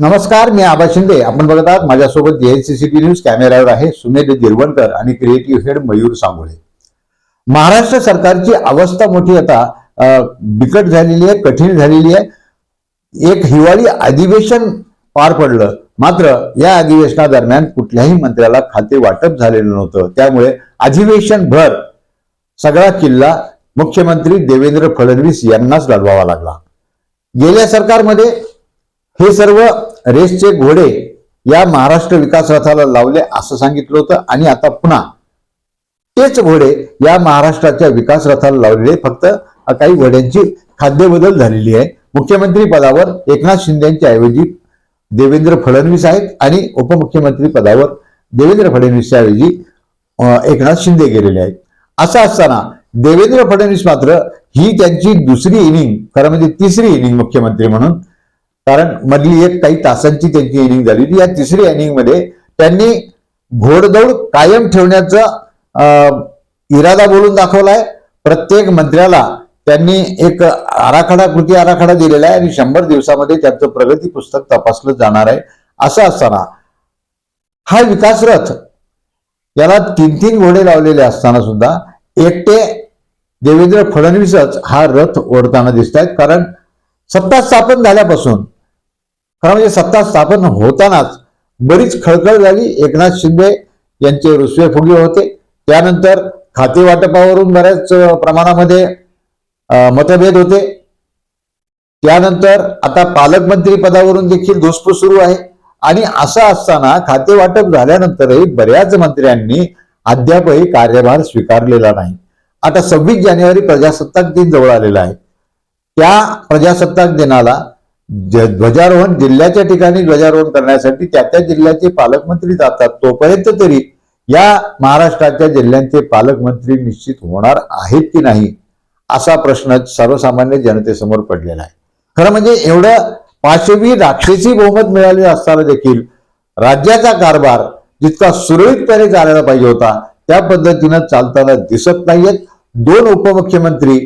नमस्कार मी आबा शिंदे. आपण बघत आहात माझ्यासोबत जेएनसीसीटी न्यूज कॅमेऱ्यावर आहे सुमेध जिरवणकर आणि क्रिएटिव्ह हेड मयूर सांगोळे. महाराष्ट्र सरकारची अवस्था मोठी आता बिकट झालेली आहे कठीण झालेली आहे. एक हिवाळी अधिवेशन पार पडलं. मात्र या अधिवेशनादरम्यान कुठल्याही मंत्र्याला खाते वाटप झालेलं नव्हतं. त्यामुळे अधिवेशन भर सगळा किल्ला मुख्यमंत्री देवेंद्र फडणवीस यांनाच लढवावा लागला. गेल्या सरकारमध्ये हे सर्व रेसचे घोडे या महाराष्ट्र विकास रथाला लावले असं सांगितलं होतं. आणि आता पुन्हा तेच घोडे या महाराष्ट्राच्या विकास रथाला लावलेले फक्त काही घोड्यांची खाद्य बदल झालेली आहे. मुख्यमंत्री पदावर एकनाथ शिंदेच्या ऐवजी देवेंद्र फडणवीस आहेत आणि उपमुख्यमंत्री पदावर देवेंद्र फडणवीसच्या ऐवजी एकनाथ शिंदे गेलेले आहेत. असं असताना देवेंद्र फडणवीस मात्र ही त्यांची दुसरी इनिंग खरं म्हणजे तिसरी इनिंग मुख्यमंत्री म्हणून कारण मधली एक काही तासांची त्यांची इनिंग झालेली या तिसरी इनिंगमध्ये त्यांनी घोडदौड कायम ठेवण्याचा अं, इरादा बोलून दाखवलाय. प्रत्येक मंत्र्याला त्यांनी एक आराखडा कृती आराखडा दिलेला आहे आणि शंभर दिवसामध्ये त्यांचं प्रगती पुस्तक तपासलं जाणार आहे. असं असताना हा विकास रथ याला तीन तीन घोडे लावलेले असताना सुद्धा एकटे देवेंद्र फडणवीसच हा रथ ओढताना दिसत आहेत कारण सत्ता स्थापन झाल्यापासून खरं म्हणजे सत्ता स्थापन होतानाच बरीच खळखळ झाली. एकनाथ शिंदे यांचे रुसवे फुगे होते. त्यानंतर खाते वाटपावरून बऱ्याच प्रमाणामध्ये मतभेद होते. त्यानंतर आता पालकमंत्री पदावरून देखील धुसफूस सुरू आहे. आणि असं असताना खाते वाटप झाल्यानंतरही बऱ्याच मंत्र्यांनी अद्यापही कार्यभार स्वीकारलेला नाही. आता सव्वीस जानेवारी प्रजासत्ताक दिन जवळ आलेला आहे. त्या प्रजासत्ताक दिनाला ध्वजारोहण जिल्ह्याच्या ठिकाणी ध्वजारोहण करण्यासाठी त्या त्या जिल्ह्याचे पालकमंत्री जातात. तोपर्यंत तरी या महाराष्ट्राच्या जिल्ह्यांचे पालकमंत्री निश्चित होणार आहेत की नाही असा प्रश्न सर्वसामान्य जनतेसमोर पडलेला आहे. खरं म्हणजे एवढं पाचवी राक्षसी बहुमत मिळाले असताना देखील राज्याचा कारभार जितका सुरळीतपणे चालायला पाहिजे होता त्या पद्धतीनं चालताना दिसत नाहीयेत. दोन उपमुख्यमंत्री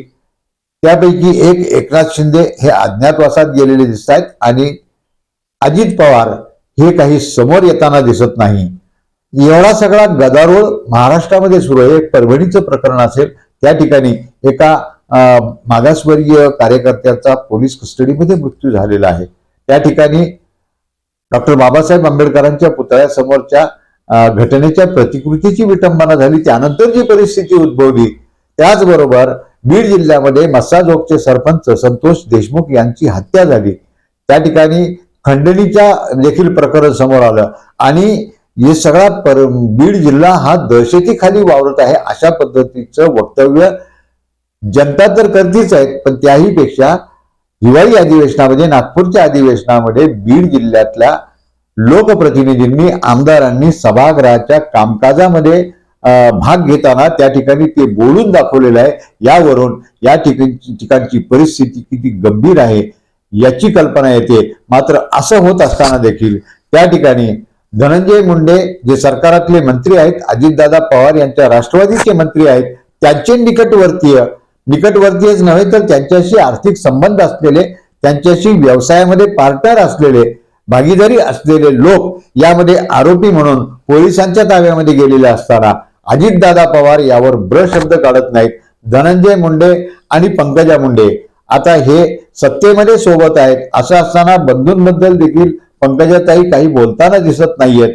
त्यापैकी एक एकनाथ शिंदे हे अज्ञातवासात गेलेले दिसत आहेत आणि अजित पवार हे काही समोर येताना दिसत नाही. एवढा सगळा गदारोळ महाराष्ट्रामध्ये सुरू आहे. एक परभणीचं प्रकरण असेल त्या ठिकाणी एका मागासवर्गीय कार्यकर्त्याचा पोलीस कस्टडीमध्ये मृत्यू झालेला आहे. त्या ठिकाणी डॉक्टर बाबासाहेब आंबेडकरांच्या पुतळ्यासमोरच्या घटनेच्या प्रतिकृतीची विटंबना झाली. त्यानंतर जी परिस्थिती उद्भवली त्याचबरोबर बीड जिल्ह्यामध्ये मस्साजोगचे सरपंच संतोष देशमुख यांची हत्या झाली. त्या ठिकाणी खंडणीच्या देखील प्रकरण समोर आलं. आणि हे सगळा पर बीड जिल्हा हा दहशतीखाली वावरत आहे अशा पद्धतीचं वक्तव्य जनता तर करतीच आहेत पण त्याही पेक्षा हिवाळी अधिवेशनामध्ये नागपूरच्या अधिवेशनामध्ये बीड जिल्ह्यातल्या लोकप्रतिनिधींनी आमदारांनी सभागृहाच्या कामकाजामध्ये भाग घेताना त्या ठिकाणी ते बोलून दाखवलेलं आहे. यावरून या ठिकाणची ठिकाणची परिस्थिती किती गंभीर आहे याची कल्पना येते. मात्र असं होत असताना देखील त्या ठिकाणी धनंजय मुंडे जे सरकारातले मंत्री आहेत अजितदादा पवार यांच्या राष्ट्रवादीचे मंत्री आहेत त्यांचे निकटवर्तीय निकटवर्तीयच नव्हे तर त्यांच्याशी आर्थिक संबंध असलेले त्यांच्याशी व्यवसायामध्ये पार्टनर असलेले भागीदारी असलेले लोक यामध्ये आरोपी म्हणून पोलिसांच्या ताब्यामध्ये गेलेले असताना अजितदादा पवार यावर ब्र शब्द काढत नाहीत. धनंजय मुंडे आणि पंकजा मुंडे. आता हे सत्तेमध्ये सोबत आहेत. असं असताना बंधूंबद्दल देखील पंकजाताई काही बोलताना दिसत नाहीयेत.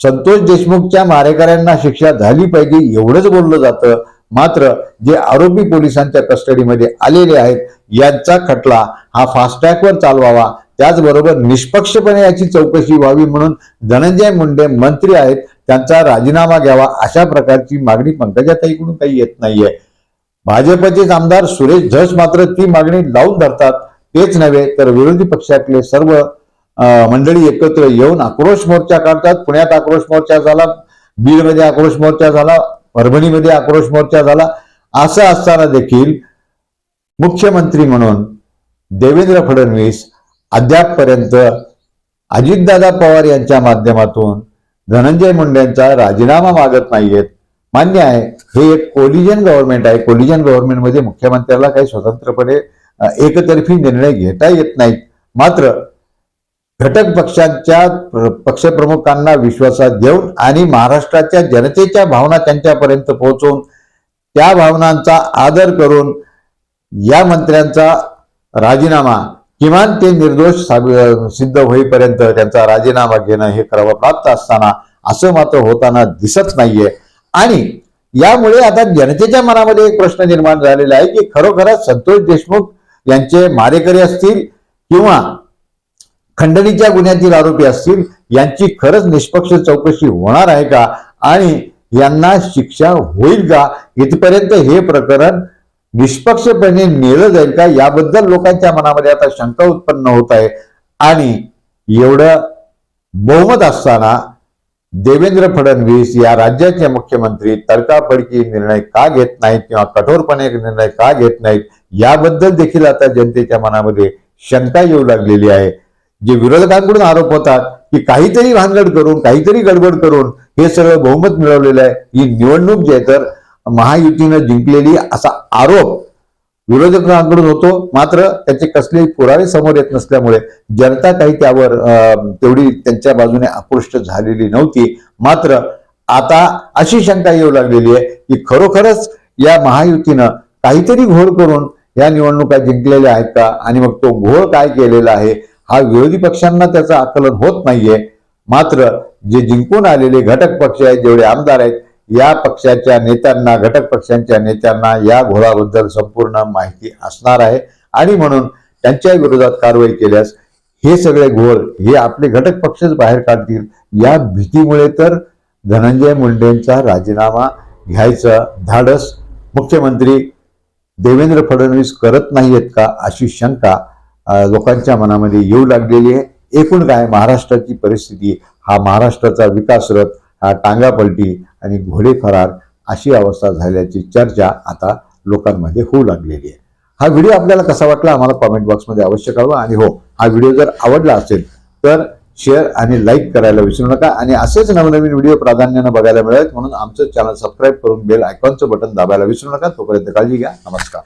संतोष देशमुखच्या मारेकऱ्यांना शिक्षा झाली पाहिजे एवढंच बोललं जातं. मात्र जे आरोपी पोलिसांच्या कस्टडीमध्ये आलेले आहेत यांचा खटला हा फास्टॅगवर चालवावा. त्याचबरोबर निष्पक्षपणे याची चौकशी व्हावी म्हणून धनंजय मुंडे मंत्री आहेत. त्यांचा राजीनामा घ्यावा अशा प्रकारची मागणी पंकजाताईकडून काही येत नाहीये. भाजपचेच आमदार सुरेश धस मात्र ती मागणी लावून धरतात. तेच नव्हे तर विरोधी पक्षातले सर्व अं, मंडळी एकत्र येऊन आक्रोश मोर्चा काढतात. पुण्यात आक्रोश मोर्चा झाला बीडमध्ये आक्रोश मोर्चा झाला परभणीमध्ये आक्रोश मोर्चा झाला. असं असताना देखील मुख्यमंत्री म्हणून देवेंद्र फडणवीस अद्यापपर्यंत अजितदादा पवार यांच्या माध्यमातून धनंजय मुंडेंचा राजीनामा मागत नाहीयेत. मान्य आहे हे एक कोलिजन गव्हर्नमेंट आहे. कोलिजन गव्हर्नमेंटमध्ये मुख्यमंत्र्याला काही स्वतंत्रपणे एकतर्फी निर्णय घेता येत नाहीत. मात्र घटक पक्षांच्या पक्षप्रमुखांना विश्वासात घेऊन आणि महाराष्ट्राच्या जनतेच्या भावना त्यांच्यापर्यंत पोहोचवून त्या भावनांचा आदर करून या मंत्र्यांचा राजीनामा किमान ते निर्दोष सिद्ध होईपर्यंत त्यांचा राजीनामा घेणं हे करावं प्राप्त असताना असं मात्र होताना दिसत नाहीये. आणि यामुळे आता जनतेच्या मनामध्ये एक प्रश्न निर्माण झालेला आहे की खरोखरच संतोष देशमुख यांचे मारेकरी असतील किंवा खंडणीच्या गुन्ह्यातील आरोपी असतील यांची खरंच निष्पक्ष चौकशी होणार आहे का? आणि यांना शिक्षा होईल का? इथपर्यंत हे प्रकरण निष्पक्षपणे नेलं जाईल का? याबद्दल लोकांच्या मनामध्ये आता शंका उत्पन्न होत आहे. आणि एवढं बहुमत असताना देवेंद्र फडणवीस या राज्याचे मुख्यमंत्री तडकाफडकी निर्णय का घेत नाहीत किंवा कठोरपणे निर्णय का घेत नाहीत याबद्दल देखील आता जनतेच्या मनामध्ये शंका येऊ लागलेली आहे. जे विरोधकांकडून आरोप होतात की काहीतरी भानगड करून काहीतरी गडबड करून हे सगळं बहुमत मिळवलेलं आहे. ही निवडणूक जी आहे तर महायुतीनं जिंकलेली असा आरोप विरोधकांकडून होतो. मात्र त्याचे कसलेही पुरावे समोर येत नसल्यामुळे जनता काही त्यावर अं, तेवढी त्यांच्या बाजूने आकृष्ट झालेली नव्हती. मात्र आता अशी शंका येऊ लागलेली आहे की खरोखरच या महायुतीनं काहीतरी घोळ करून या निवडणुका जिंकलेल्या आहेत का? आणि मग तो घोळ काय केलेला आहे? हा विरोधी पक्षांना त्याचं आकलन होत नाहीये. मात्र जे जिंकून आलेले घटक पक्ष आहेत जेवढे आमदार आहेत या पक्षाच्या नेत्यांना घटक पक्षांच्या नेत्यांना या घोळाबद्दल संपूर्ण माहिती असणार आहे. आणि म्हणून त्यांच्या विरोधात कारवाई केल्यास हे सगळे घोळ हे आपले घटक पक्षच बाहेर काढतील या भीतीमुळे तर धनंजय मुंडेंचा राजीनामा घ्यायचं धाडस. मुख्यमंत्री देवेंद्र फडणवीस करत नाहीयेत का अशी शंका लोकांच्या मनामध्ये येऊ लागलेली आहे. एकूण काय महाराष्ट्राची परिस्थिती हा महाराष्ट्राचा विकास रथ हा टांगापलटी आणि घोडे फरार अशी अवस्था झाल्याची चर्चा आता लोकांमध्ये होऊ लागलेली आहे. हा व्हिडिओ आपल्याला कसा वाटला आम्हाला कॉमेंट बॉक्समध्ये अवश्य कळवा. आणि हो हा व्हिडिओ जर आवडला असेल तर शेअर आणि लाईक करायला विसरू नका. आणि असेच नवनवीन व्हिडिओ प्राधान्यानं बघायला मिळावेत म्हणून आमचं चॅनल सबस्क्राईब करून बेल आयकॉनचं बटन दाबायला विसरू नका. तोपर्यंत काळजी घ्या. नमस्कार.